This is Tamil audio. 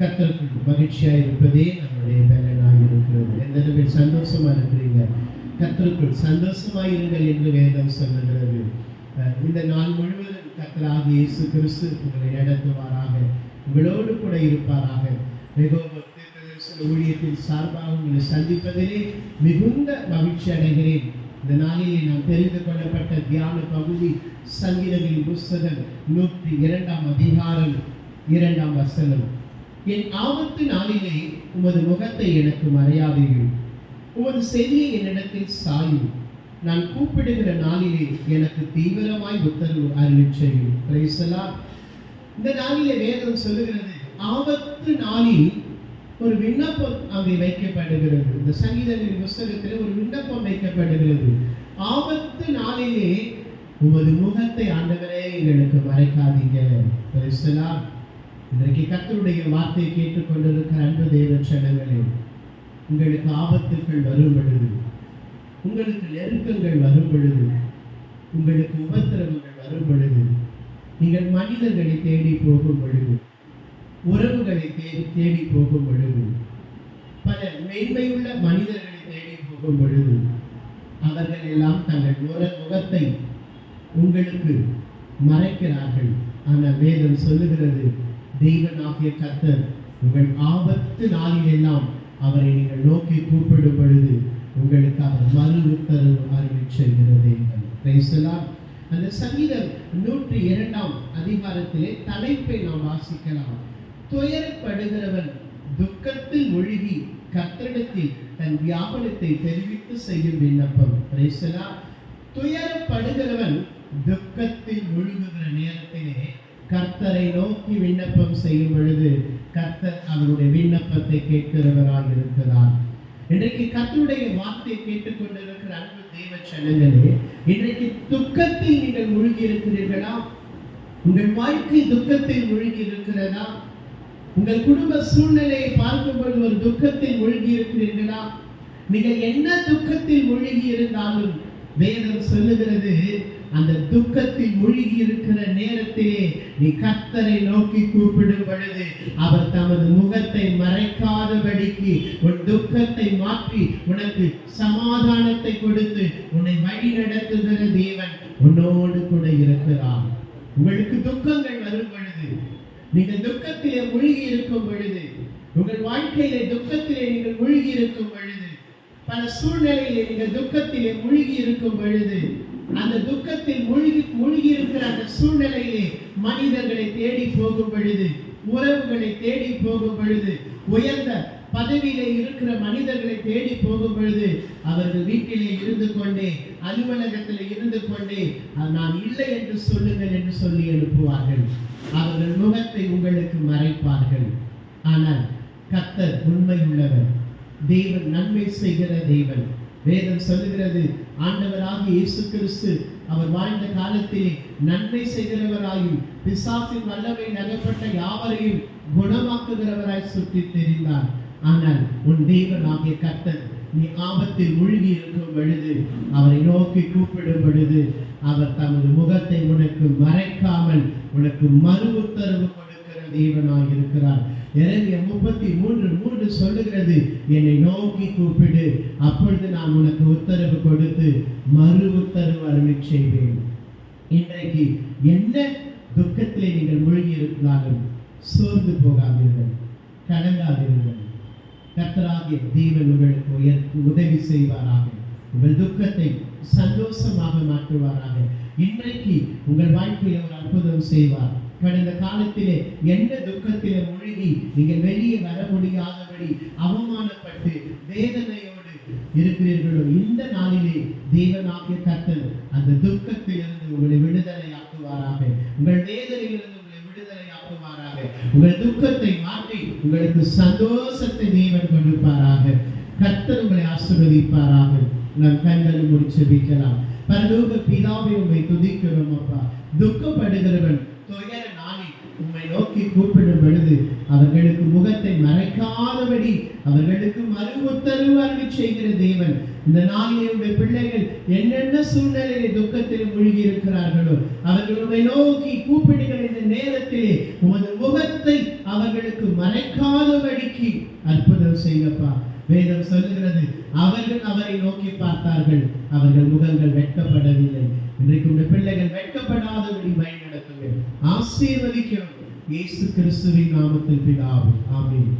கத்தருக்கு மகிழ்ச்சியாக இருப்பதே நம்முடைய பலனாக இருக்கிறது. எந்த அளவில் சந்தோஷமாக இருக்கிறீங்க? கத்தருக்குள் சந்தோஷமா இருங்கள் என்று வேதம் சொல்லுகிறது. இந்த நாள் முழுவதும் கத்தராக இயேசு கிறிஸ்து உங்களை நடத்துவாராக. உங்களோடு கூட இருப்பாராக. மிகவும் தீர்க்கதரிசன ஊழியத்தின் சார்பாக உங்களை சந்திப்பதிலே மிகுந்த மகிழ்ச்சி அடைகிறேன். இந்த நாளிலே நாம் தெரிந்து கொள்ளப்பட்ட தியான பகுதி சங்கீதங்களின் புஸ்தகம் நூற்றி இரண்டாம் அதிகாரம் இரண்டாம் வசனம். என் ஆபத்து நாளிலே உமது முகத்தை எனக்கு மறையாதீர்கள். உமது செவியை என்னிடத்தில் சாயும். நான் கூப்பிடுகிற நாளிலே எனக்கு தீவிரமாய் உத்தரவு அருளிச் செய்யும். இந்த நாளிலே வேதம் சொல்லுகிறது ஆபத்து நாளில் ஒரு விண்ணப்பம் அங்கே வைக்கப்படுகிறது. இந்த சங்கீதங்களின் புஸ்தகத்தில் ஒரு விண்ணப்பம் வைக்கப்படுகிறது. ஆபத்து நாளிலே உமது முகத்தை ஆண்டவரே எங்களுக்கு மறைக்காதீங்க. பிரைசலா. இன்றைக்கு கத்தருடைய வார்த்தையை கேட்டுக்கொண்டிருக்கிற அன்பு தேவ சனங்களே உங்களுக்கு ஆபத்துக்கள் வரும் பொழுது உங்களுக்கு நெருக்கங்கள் வரும் பொழுது உங்களுக்கு உபத்திரவங்கள் வரும் பொழுது நீங்கள் மனிதர்களை தேடி போகும் பொழுது உறவுகளை தேடி தேடி போகும் பொழுது பல மேன்மையுள்ள மனிதர்களை தேடி போகும் பொழுது அவர்கள் எல்லாம் தங்கள் முக- முகத்தை உங்களுக்கு மறைக்கிறார்கள். ஆனால் வேதம் சொல்லுகிறது தெய்வனாகிய கர்த்தர் உங்கள் ஆபத்து நாளில் எல்லாம் அவரை நீங்கள் நோக்கி கூப்பிடும் பொழுது உங்களுக்கு அவர் மறு உத்தரவு அறிவிச் செல்கிறது Praise அந்த சங்கீதம் நூற்றி இரண்டாம் அதிகாரத்திலே தலைப்பை நாம் வாசிக்கலாம். துயரப்படுகிறவன் துக்கத்தில் ஒழுகி கர்த்தரிடத்தில் தன் வியாபனத்தை தெரிவித்து செய்யும் விண்ணப்பம். துயரப்படுகிறவன் துக்கத்தில் முழுகுகிற நேரத்திலே கர்த்தரை நோக்கி விண்ணப்பம் செய்யும் பொழுது கர்த்தர் அவருடைய விண்ணப்பத்தை கேட்கிறவராக இருக்கிறார். இன்றைக்கு கர்த்தருடைய வார்த்தையை கேட்டுக்கொண்டிருக்கிற அன்பு தெய்வ சனங்களே இன்றைக்கு துக்கத்தில் நீங்கள் மூழ்கி இருக்கிறீர்களா? உங்கள் வாழ்க்கை துக்கத்தில் மூழ்கி இருக்கிறதா? உங்கள் குடும்ப சூழ்நிலையை பார்க்கும்போது ஒரு துக்கத்தில் மூழ்கி இருக்கிறீர்களா? நீங்கள் என்ன துக்கத்தில் மூழ்கி இருந்தாலும் வேதம் சொல்லுகிறது அந்த துக்கத்தில் மூழ்கி இருக்கிற நேரத்திலே நீ கர்த்தரை நோக்கி கூப்பிடும் பொழுது அவர் தமது முகத்தை மறைக்காதபடிக்கு உன் துக்கத்தை மாற்றி உனக்கு சமாதானத்தை கொடுத்து உன்னை வழி நடத்துகிற தேவன் உன்னோடு கூட இருக்கிறார். உங்களுக்கு துக்கங்கள் வரும் பொழுது நீங்கள் துக்கத்திலே மூழ்கி இருக்கும் பொழுது உங்கள் வாழ்க்கையிலே துக்கத்திலே நீங்கள் மூழ்கி இருக்கும் பொழுது பல சூழ்நிலையிலே நீங்கள் துக்கத்திலே மூழ்கி இருக்கும் பொழுது அந்த துக்கத்தில் மூழ்கி மூழ்கி இருக்கிற அந்த சூழ்நிலையிலே மனிதர்களை தேடி போகும் பொழுது உறவுகளை தேடி போகும் பொழுது உயர்ந்த பதவியிலே இருக்கிற மனிதர்களை தேடி போகும் பொழுது அவர்கள் வீட்டிலே இருந்து கொண்டே அலுவலகத்தில் இருந்து கொண்டே நான் இல்லை என்று சொல்லுங்கள் என்று சொல்லி எழுப்புவார்கள். அவர்கள் முகத்தை உங்களுக்கு மறைப்பார்கள். ஆனால் கத்தர் உண்மை உள்ளவர் தேவன் நன்மை செய்கிற தேவன். வேதம் சொல்லுகிறது ஆண்டவராக இயேசு கிறிஸ்து அவர் வாழ்ந்த காலத்திலே நன்மை செய்கிறவராயும் பிசாசின் வல்லமை நகப்பட்ட யாவரையும் குணமாக்குகிறவராய் சுற்றி தெரிந்தார். ஆனால் உன் தேவனாகிய கர்த்தன் நீ ஆபத்தில் மூழ்கி இருக்கும் பொழுது அவரை நோக்கி கூப்பிடும் பொழுது அவர் தமது முகத்தை உனக்கு மறைக்காமல் உனக்கு மறு உத்தரவு கொடுக்கிற தேவனாக இருக்கிறார் இறங்கிய முப்பத்தி மூன்று மூன்று சொல்லுகிறது என்னை நோக்கி கூப்பிடு அப்பொழுது நான் உனக்கு உத்தரவு கொடுத்து மறு உத்தரவு அருளிச் செய்வேன். இன்றைக்கு என்ன துக்கத்திலே நீங்கள் மூழ்கி இருந்தாலும் சோர்ந்து போகாதீர்கள் கலங்காதீர்கள். கத்தராகிய தேவன் உங்களுக்கு உயர் உதவி செய்வாராக. உங்கள் துக்கத்தை சந்தோஷமாக மாற்றுவாராக. இன்றைக்கு உங்கள் வாழ்க்கையில் ஒரு அற்புதம் செய்வார். கடந்த காலத்திலே என்ன துக்கத்திலே மூழ்கி நீங்கள் வெளியே வர முடியாதபடி அவமானப்பட்டு வேதனையோடு இருக்கிறீர்களோ இந்த நாளிலே தேவனாகிய கர்த்தர் அந்த துக்கத்திலிருந்து உங்களை விடுதலையாக்குவாராக. உங்கள் வேதனையிலிருந்து உங்களை விடுதலையாக்குவாராக. உங்கள் துக்கத்தை மாற்றி உங்களுக்கு சந்தோஷத்தை தேவன் கொடுப்பாராக. கர்த்தர் உங்களை ஆசிர்வதிப்பாராக. நம் கண்களை முடிச்சு வைக்கலாம். பரலோக பிதாவை உண்மை துதிக்கிறோம் அப்பா. துக்கப்படுகிறவன் துயர ஆவி உம்மை நோக்கி கூப்பிடும் பொழுது அவர்களுக்கு முகத்தை மறைக்காதபடி அவர்களுக்கு மறு உத்தரவு செய்கிற தேவன். இந்த நாளிலே உடைய பிள்ளைகள் என்னென்ன சூழ்நிலையில துக்கத்தில் மூழ்கி இருக்கிறார்களோ அவர்கள் உம்மை நோக்கி கூப்பிடுகிற இந்த நேரத்திலே உமது முகத்தை அவர்களுக்கு மறைக்காதபடிக்கு அற்புதம் செய்யப்பா. வேதம் சொல்லுகிறது. அவர்கள் அவரை நோக்கி பார்த்தார்கள். அவர்கள் முகங்கள் வெட்கப்படவில்லை. இன்றைக்கு உடைய பிள்ளைகள் வெட்கப்படாதபடி வழி நடத்துங்கள் ஆசீர்வதிக்கிறோம். இயேசு கிறிஸ்துவின் நாமத்தில் பிதாவே. ஆமீன்.